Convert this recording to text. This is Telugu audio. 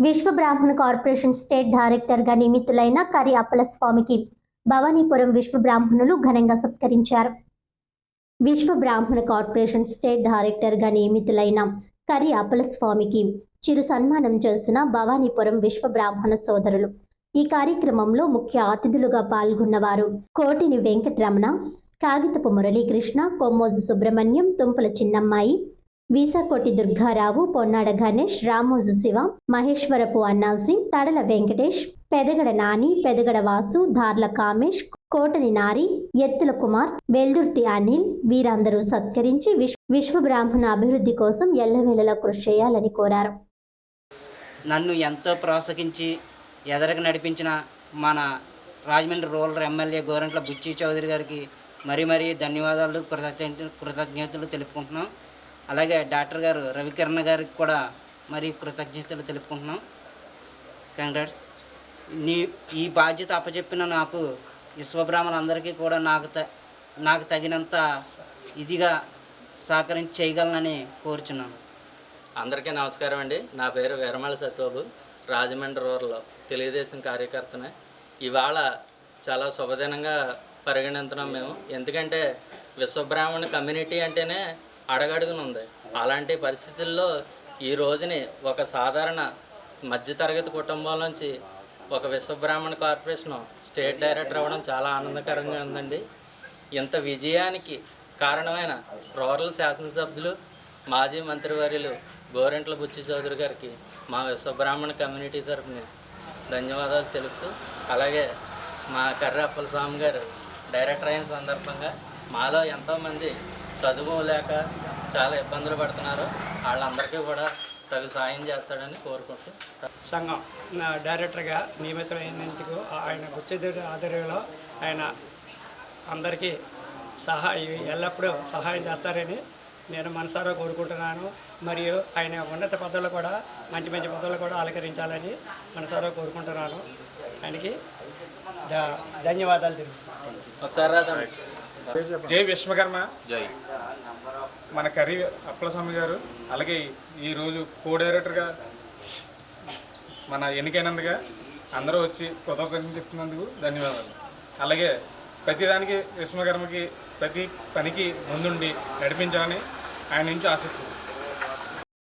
విశ్వ బ్రాహ్మణ కార్పొరేషన్ స్టేట్ డైరెక్టర్గా నియమితులైన కరి అప్పల స్వామికి భవానీపురం విశ్వ బ్రాహ్మణులు ఘనంగా సత్కరించారు. విశ్వ బ్రాహ్మణ కార్పొరేషన్ స్టేట్ డైరెక్టర్గా నియమితులైన కరి అప్పల స్వామికి చిరు సన్మానం చేసిన భవానీపురం విశ్వ బ్రాహ్మణ సోదరులు. ఈ కార్యక్రమంలో ముఖ్య అతిథులుగా పాల్గొన్నవారు కోటిని వెంకటరమణ కాగితపు మురళీకృష్ణ కొమ్మోజు సుబ్రహ్మణ్యం తుంపల చిన్నమ్మాయి వీసాకోటి దుర్గారావు పొన్నాడ గణేష్ రామోజు శివ మహేశ్వరపు అన్నాసింగ్ తడల వెంకటేష్ పెదగడ నాని పెదగడ వాసు దార్ల కామేష్ కోటని నారి ఎత్తుల కుమార్ వెల్దుర్తి అనిల్ వీరందరూ సత్కరించి విశ్వ విశ్వ బ్రాహ్మణ అభివృద్ధి కోసం ఎల్లవేళలా కృషి చేయాలని కోరారు. నన్ను ఎంతో ప్రోత్సహించి ఎదరకు నడిపించిన మన రాజమండ్రి రూరల్ ఎమ్మెల్యే గోరంట్ల బుచ్చి చౌదరి గారికి మరీ మరీ ధన్యవాదాలు కృతజ్ఞత కృతజ్ఞతలు తెలుపుకుంటున్నాం. అలాగే డాక్టర్ గారు రవికిరణ్ గారికి కూడా మరీ కృతజ్ఞతలు తెలుపుకుంటున్నాం. కంగ్రాట్స్ నీ ఈ బాధ్యత అప్పచెప్పిన నాకు విశ్వబ్రాహ్మణులందరికీ కూడా నాకు త నాకు తగినంత ఇదిగా సహకరించి చేయగలనని కోరుచున్నాను. అందరికీ నమస్కారం అండి. నా పేరు వీరమల సత్యబాబు రాజమండ్రి రూరల్ తెలుగుదేశం కార్యకర్తనే. ఇవాళ చాలా శుభదినంగా పరిగణిస్తున్నాం మేము. ఎందుకంటే విశ్వబ్రాహ్మణ కమ్యూనిటీ అంటేనే అడగడుగునుంది. అలాంటి పరిస్థితుల్లో ఈ రోజుని ఒక సాధారణ మధ్యతరగతి కుటుంబం నుంచి ఒక విశ్వబ్రాహ్మణ కార్పొరేషన్ స్టేట్ డైరెక్టర్ అవ్వడం చాలా ఆనందకరంగా ఉందండి. ఇంత విజయానికి కారణమైన రూరల్ శాసనసభ్యులు మాజీ మంత్రివర్యులు గోరెంట్ల బుచ్చి చౌదరి గారికి మా విశ్వబ్రాహ్మణ కమ్యూనిటీ తరఫున ధన్యవాదాలు తెలుపుతూ అలాగే మా కర్రప్పల స్వామి గారు డైరెక్టర్ అయిన సందర్భంగా మాలో ఎంతోమంది చదువు లేక చాలా ఇబ్బందులు పడుతున్నారు. వాళ్ళందరికీ కూడా తగు సాయం చేస్తాడని కోరుకుంటూ సంఘం నా డైరెక్టర్గా నియమితులైనందుకు ఆయన బుచ్చిదేవుడి ఆధ్వర్యంలో ఆయన అందరికీ సహాయం ఎల్లప్పుడూ సహాయం చేస్తారని నేను మనసారా కోరుకుంటున్నాను. మరియు ఆయన ఉన్నత పదవులు కూడా మంచి మంచి పదవులు కూడా అలంకరించాలని మనసారా కోరుకుంటున్నాను. ఆయనకి ధన్యవాదాలు తెలుపుతున్నాను ఒకసారి. జై విశ్వకర్మ. జై. మన కర్రీ అప్పలస్వామి గారు అలాగే ఈరోజు కో డైరెక్టర్గా మన ఎన్నికైనందుగా అందరూ వచ్చి కృతజ్ఞతలు చెప్తున్నందుకు ధన్యవాదాలు. అలాగే ప్రతిదానికి విశ్వకర్మకి ప్రతి పనికి ముందుండి నడిపించాలని ఆయన నుంచి ఆశిస్తున్నాను